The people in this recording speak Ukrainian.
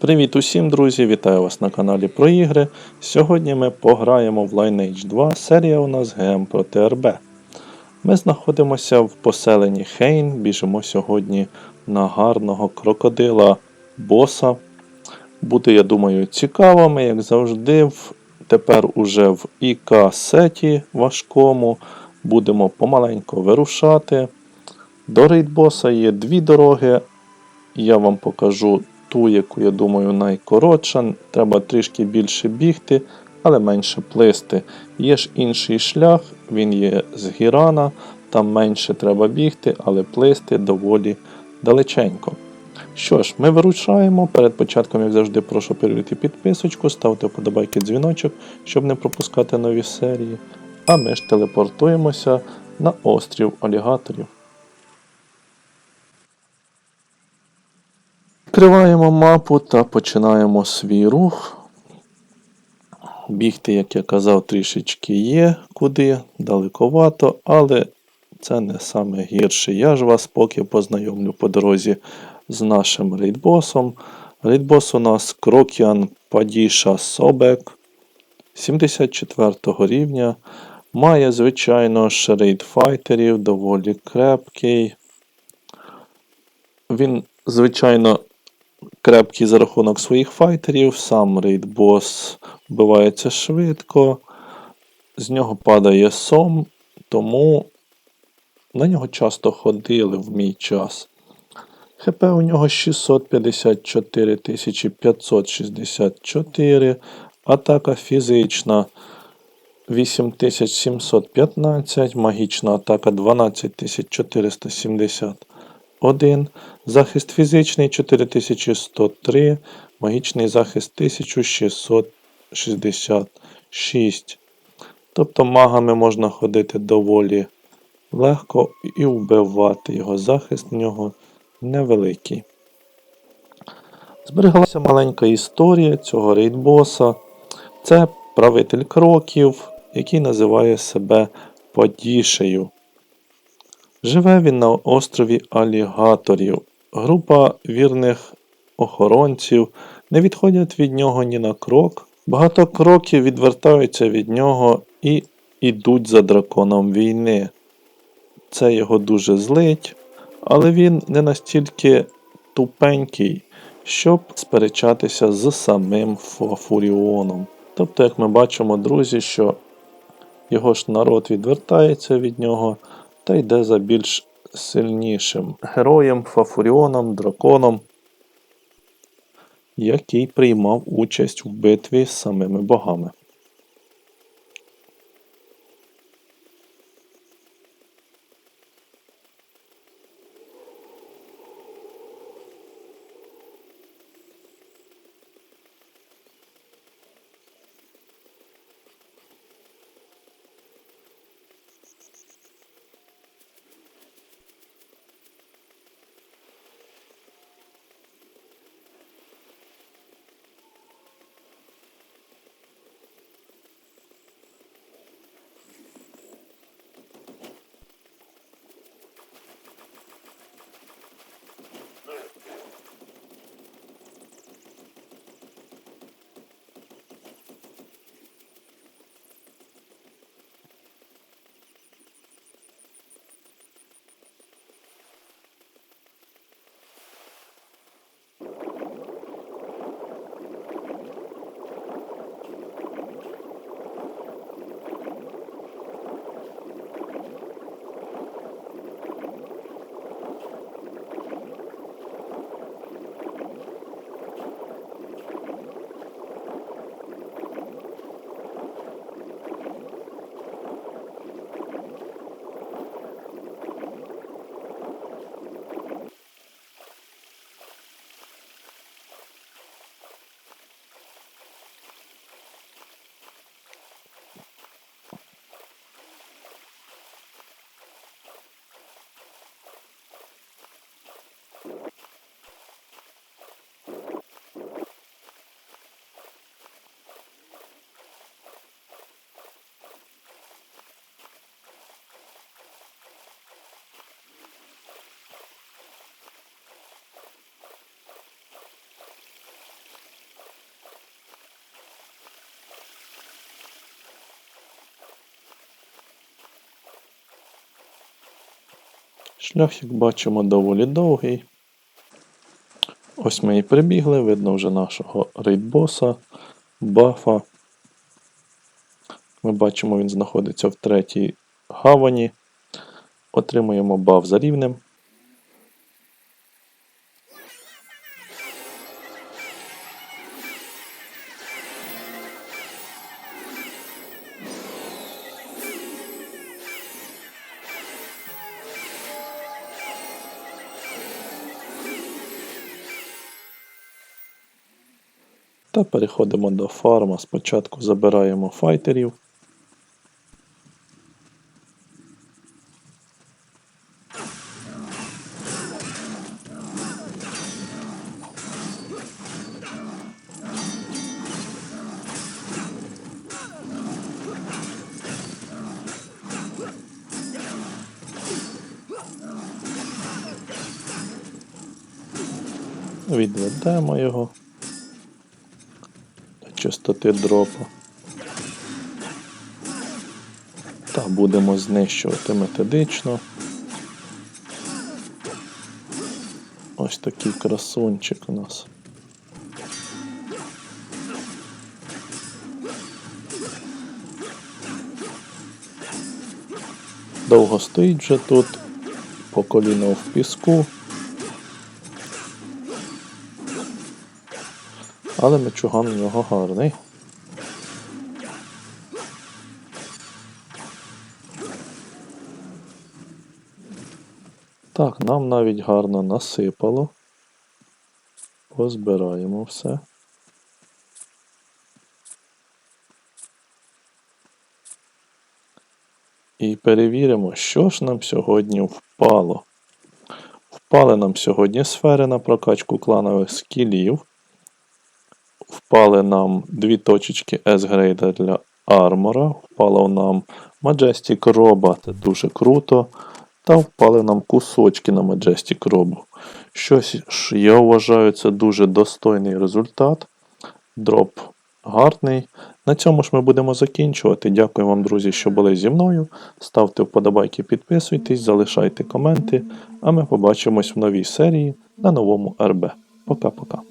Привіт усім, друзі! Вітаю вас на каналі про ігри. Сьогодні ми пограємо в Lineage 2. Серія у нас ГМ проти РБ. Ми знаходимося в поселенні Хейн. Біжимо сьогодні на гарного крокодила боса. Буде, я думаю, цікаво. Ми, як завжди, в, тепер уже в ІК-сеті важкому. Будемо помаленько вирушати. До рейдбоса є дві дороги. Я вам покажу ту, яку я думаю найкоротша. Треба трішки більше бігти, але менше плисти. Є ж інший шлях, він є з Гірана, там менше треба бігти, але плисти доволі далеченько. Що ж, ми вирушаємо. Перед початком, як завжди, прошу перевірити підписочку, ставте вподобайки дзвіночок, щоб не пропускати нові серії. А ми ж телепортуємося на острів алігаторів. Відкриваємо мапу та починаємо свій рух. Бігти, як я казав, трішечки є куди, далековато, але це не саме гірше. Я ж вас поки познайомлю по дорозі з нашим рейдбосом. Рейдбос у нас Крокіан Падіша Собек 74 рівня. Має, звичайно, ж рейдфайтерів, доволі крепкий. Він, звичайно, крепкий за рахунок своїх файтерів, сам рейдбос вбивається швидко, з нього падає сом, тому на нього часто ходили в мій час. ХП у нього 654 564, атака фізична 8715, магічна атака 12471. Захист фізичний 4103, магічний захист 1666. Тобто магами можна ходити доволі легко і вбивати його. Захист в нього невеликий. Збереглася маленька історія цього рейдбоса. Це правитель кроків, який називає себе Падішею. Живе він на острові Алігаторів. Група вірних охоронців не відходять від нього ні на крок. Багато кроків відвертаються від нього і йдуть за драконом війни. Це його дуже злить, але він не настільки тупенький, щоб сперечатися з самим Фуріоном. Тобто, як ми бачимо, друзі, що його ж народ відвертається від нього та йде за більш сильнішим героєм, Фафуріоном, драконом, який приймав участь в битві з самими богами. Шлях, як бачимо, доволі довгий. Ось ми і прибігли, видно вже нашого рейдбоса, бафа. Ми бачимо, він знаходиться в третій гавані. Отримуємо баф за рівнем. Та переходимо до фарма. Спочатку забираємо файтерів. Відведемо його до чистоти дропу. Та будемо знищувати методично. Ось такий красунчик у нас. Довго стоїть вже тут, по коліно в піску. Але мечуган у нього гарний. Так, нам навіть гарно насипало. Позбираємо все. І перевіримо, що ж нам сьогодні впало. Впали нам сьогодні сфери на прокачку кланових скілів. Впали нам дві точечки S-грейда для армора. Впало нам Majestic Roba, це дуже круто. Та впали нам кусочки на Majestic Robu. Щось я вважаю, це дуже достойний результат. Дроп гарний. На цьому ж ми будемо закінчувати. Дякую вам, друзі, що були зі мною. Ставте вподобайки, підписуйтесь, залишайте коменти. А ми побачимось в новій серії на новому РБ. Пока-пока.